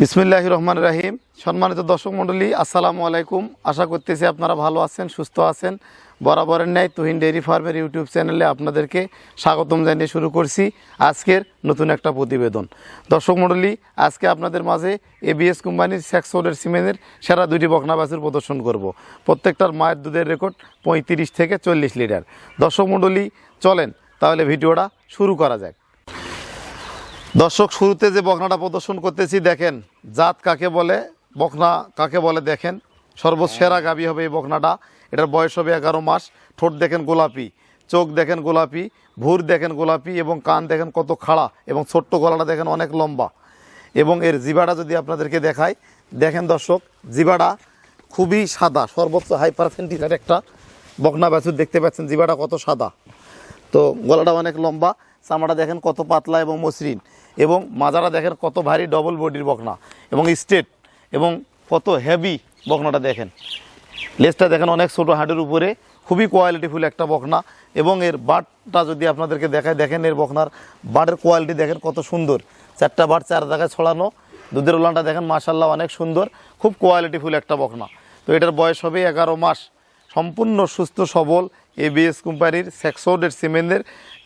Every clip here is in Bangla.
बिस्मिल्लाहिर्रहमानिर्रहीम। সম্মানিত দর্শক মণ্ডলী, আসসালামু আলাইকুম। আশা করতেছি আপনারা ভালো আছেন, সুস্থ আছেন। বরাবরের ন্যায় তুহিন ডেয়ারি ফার্মের ইউটিউব চ্যানেলে আপনাদেরকে স্বাগতম জানিয়ে শুরু করছি আজকের নতুন একটা প্রতিবেদন। দর্শক মণ্ডলী, আজকে আপনাদের মাঝে এবিএস কোম্পানির স্যাক্সোডের সিমেন্টের সেরা দুটি বকনা বাছুর প্রদর্শন করব। প্রত্যেকটার মায়ের দুধের রেকর্ড পঁয়ত্রিশ থেকে চল্লিশ লিটার। দর্শক মণ্ডলী, চলেন তাহলে ভিডিওটা শুরু করা যাক। দর্শক, শুরুতে যে বকনাটা প্রদর্শন করতেছি, দেখেন, জাত কাকে বলে? বকনা কাকে বলে দেখেন? সর্বসেরা গাবি হবে এই বকনাটা। এটার বয়স হবে এগারো মাস। ঠোঁট দেখেন গোলাপি চোখ দেখেন গোলাপি ভুর দেখেন গোলাপি এবং কান দেখেন কত খাড়া এবং ছোট্ট গলাটা দেখেন অনেক লম্বা। এবং এর জিবাটা যদি আপনাদেরকে দেখায় দেখেন দর্শক জিবাটা খুবই সাদা সর্বোচ্চ হাই পার্সেন্টেজের একটা বকনা ব্যাচুর দেখতে পাচ্ছেন জিবাটা কত সাদা। তো গলাটা অনেক লম্বা চামড়া দেখেন কত পাতলা এবং মসৃণ এবং মাজারা দেখেন কত ভারী ডবল বডির বকনা এবং স্ট্রেট এবং কত হেভি বকনাটা দেখেন। লেজটা দেখেন অনেক ছোটো, হাটের উপরে। খুবই কোয়ালিটিফুল একটা বকনা। এবং এর বাটটা যদি আপনাদেরকে দেখায়, দেখেন এর বকনার বাটের কোয়ালিটি দেখেন কত সুন্দর। চারটা বাট চার জায়গায় ছড়ানো। দুধের ওলানটা দেখেন মাশাল্লাহ অনেক সুন্দর। খুব কোয়ালিটিফুল একটা বকনা। তো এটার বয়স হবে এগারো মাস। সম্পূর্ণ সুস্থ, সবল এবিএস কোম্পানির স্যাক্সোডের সিমেন্টের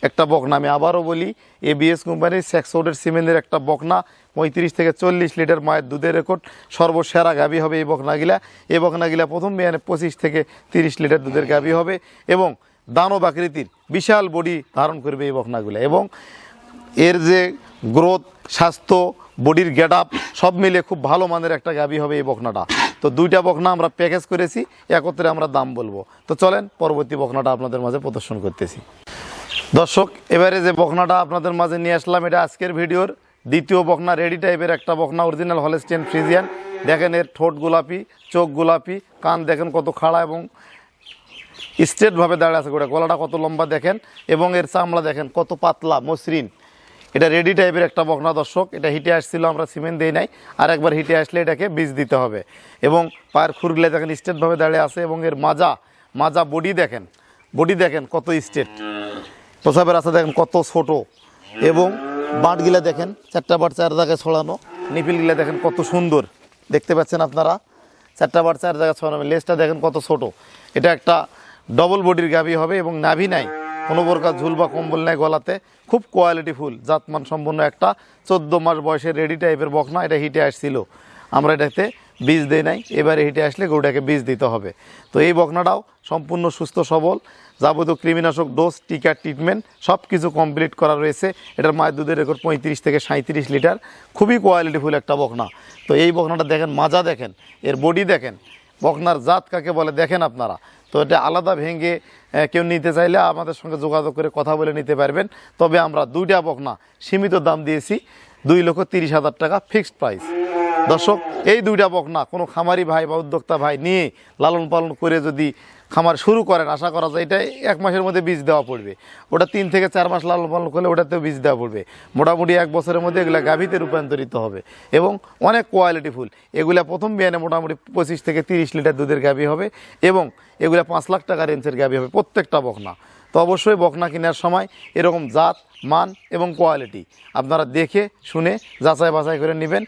একটা বকনা। আমি আবারও বলি এবিএস কোম্পানির স্যাক্সোডের সিমেন্টের একটা বকনা, পঁয়ত্রিশ থেকে চল্লিশ লিটার মায়ের দুধের রেকর্ড। সর্বসেরা গাবি হবে এই বকনাগিলা। এই বকনাগিলা প্রথম মেয়ানে পঁচিশ থেকে তিরিশ লিটার দুধের গাবি হবে এবং দানব আকৃতির বিশাল বডি ধারণ করবে এই বকনাগুলো। এবং এর যে গ্রোথ স্বাস্থ্য বডির গেট আপ সব মিলে খুব ভালো মানের একটা গাবি হবে এই বকনাটা। তো দুইটা বকনা আমরা প্যাকেজ করেছি, একত্রে আমরা দাম বলব। তো চলেন, পরবর্তী বকনাটা আপনাদের মাঝে প্রদর্শন করতেছি। দর্শক, এবারে যে বকনাটা আপনাদের মাঝে নিয়ে আসলাম, এটা আজকের ভিডিওর দ্বিতীয় বকনা রেডি টাইপের একটা বকনা অরিজিনাল হলেস্টেন ফ্রিজিয়ান দেখেন এর ঠোঁট গোলাপি, চোখ গোলাপি, কান দেখেন কত খাড়া এবং স্ট্রেটভাবে দাঁড়িয়ে আছে গোটা, গলাটা কত লম্বা দেখেন এবং এর চামড়া দেখেন কত পাতলা, মসৃণ। এটা রেডি টাইপের একটা বকনা, দর্শক। এটা হিটে আসছিল, আমরা সিমেন্ট দিই নাই। আর একবার হিটে আসলে এটাকে বীজ দিতে হবে। এবং পায়ের খুরগুলো দেখেন স্টেটভাবে দাঁড়িয়ে আছে এবং এর মাজা মাজা বডি দেখেন। বডি দেখেন কত স্টেট প্রসাবের রাস্তা দেখেন কত ছোট। এবং বাঁটগুলা দেখেন, চারটা বাট চার জায়গায় ছড়ানো। নিপিলগুলা দেখেন কত সুন্দর। দেখতে পাচ্ছেন আপনারা? চারটা বাট চার জায়গায় ছড়ানো। লেজটা দেখেন কত ছোট। এটা একটা ডবল বডির গাভি হবে এবং নাভি নাই। কোনো প্রকার ঝুল বা কম্বল নাই গলাতে। খুব কোয়ালিটি ফুল জাতমান সম্পন্ন একটা। চোদ্দ মাস বয়সের রেডি টাইপের বকনা, এটা হিটে আসছিল। আমরা এটাতে বীজ দেই নাই, এবারে হিটে আসলে গরুটাকে বীজ দিতে হবে। তো এই বকনাটাও সম্পূর্ণ সুস্থ, সবল, যাবতীয় কৃমিনাশক ডোজ টিকা ট্রিটমেন্ট সব কিছু কমপ্লিট করা রয়েছে। এটার মায়ের দুধের রেকর্ড পঁয়ত্রিশ থেকে সাঁত্রিশ লিটার। খুবই কোয়ালিটিফুল একটা বকনা। তো এই বকনাটা দেখেন, মাজা দেখেন, এর বডি দেখেন। বকনার জাত কাকে বলে, দেখেন আপনারা। তো এটা আলাদা ভেঙে কেউ নিতে চাইলে আমাদের সঙ্গে যোগাযোগ করে কথা বলে নিতে পারবেন। তবে আমরা দুইটা বকনা সীমিত দাম দিয়েছি, দুই লক্ষ তিরিশ হাজার টাকা ফিক্সড প্রাইস। দর্শক, এই দুইটা বকনা কোনো খামারি ভাই বা উদ্যোক্তা ভাই নিয়ে লালন পালন করে যদি খামার শুরু করেন, আশা করা যায় এটা এক মাসের মধ্যে বীজ দেওয়া পড়বে। ওটা তিন থেকে চার মাস লালন পালন করলে ওটাতেও বীজ দেওয়া পড়বে। মোটামুটি এক বছরের মধ্যে এগুলা গাভীতে রূপান্তরিত হবে এবং অনেক কোয়ালিটিফুল এগুলা প্রথম বিয়ানে মোটামুটি পঁচিশ থেকে তিরিশ লিটার দুধের গাভী হবে এবং এগুলা পাঁচ লাখ টাকা রেঞ্জের গাভী হবে, প্রত্যেকটা বকনা তো অবশ্যই বকনা কেনার সময় এরকম জাত, মান এবং কোয়ালিটি আপনারা দেখে, শুনে যাচাই বাছাই করে নেবেন।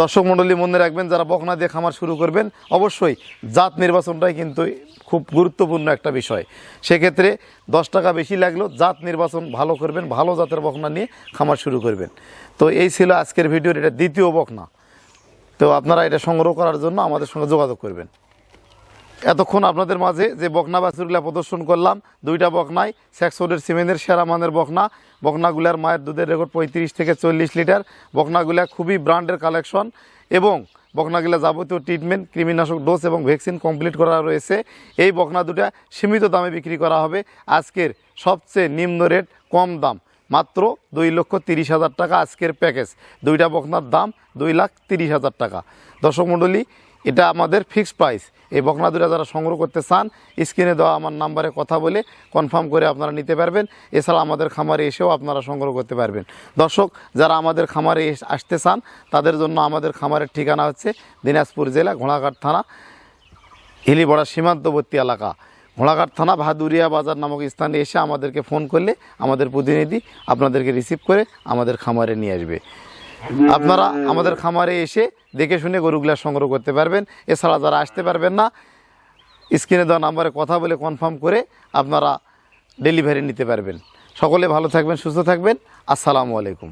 দর্শক মণ্ডলী মনে রাখবেন, যারা বকনা দিয়ে খামার শুরু করবেন, অবশ্যই জাত নির্বাচনটাই কিন্তু খুব গুরুত্বপূর্ণ একটা বিষয়। সেক্ষেত্রে দশ টাকা বেশি লাগলেও জাত নির্বাচন ভালো করবেন, ভালো জাতের বকনা নিয়ে খামার শুরু করবেন। তো এই ছিল আজকের ভিডিওর, এটা দ্বিতীয় বকনা। তো আপনারা এটা সংগ্রহ করার জন্য আমাদের সঙ্গে যোগাযোগ করবেন। এতক্ষণ আপনাদের মাঝে যে বকনা বাছুরগুলা প্রদর্শন করলাম, দুইটা বকনাই স্যাক্সোডের সিমেন্টের সেরা মানের বকনা। বকনাগুলার মায়ের দুধের রেকর্ড পঁয়ত্রিশ থেকে চল্লিশ লিটার। বকনাগুলা খুবই ব্র্যান্ডের কালেকশন এবং বকনাগুলা যাবতীয় ট্রিটমেন্ট, কৃমিনাশক ডোজ এবং ভ্যাকসিন কমপ্লিট করা রয়েছে। এই বকনা দুটা সীমিত দামে বিক্রি করা হবে। আজকের সবচেয়ে নিম্ন রেট, কম দাম। মাত্র দুই লক্ষ তিরিশ হাজার টাকা আজকের প্যাকেজ। দুইটা বকনার দাম দুই লাখ তিরিশ হাজার টাকা। দর্শক মণ্ডলী এটা আমাদের ফিক্সড প্রাইস এই বকনা দুটা যারা সংগ্রহ করতে চান, স্ক্রিনে দেওয়া আমার নাম্বারে কথা বলে কনফার্ম করে আপনারা নিতে পারবেন। এছাড়া আমাদের খামারে এসেও আপনারা সংগ্রহ করতে পারবেন। দর্শক, যারা আমাদের খামারে আসতে চান, তাদের জন্য আমাদের খামারের ঠিকানা হচ্ছে দিনাজপুর জেলা ঘোড়াঘাট থানা, হিলিবড়া সীমান্তবর্তী এলাকা। ঘোড়াঘাট থানা, ভাদুরিয়া বাজার নামক স্থানে এসে আমাদেরকে ফোন করলে আমাদের প্রতিনিধি আপনাদেরকে রিসিভ করে আমাদের খামারে নিয়ে আসবে। আপনারা আমাদের খামারে এসে দেখে শুনে গরুগুলা সংগ্রহ করতে পারবেন। এছাড়া যারা আসতে পারবেন না, স্ক্রিনে দেওয়া নাম্বারে কথা বলে কনফার্ম করে আপনারা ডেলিভারি নিতে পারবেন। সকলে ভালো থাকবেন, সুস্থ থাকবেন। আসসালামু আলাইকুম।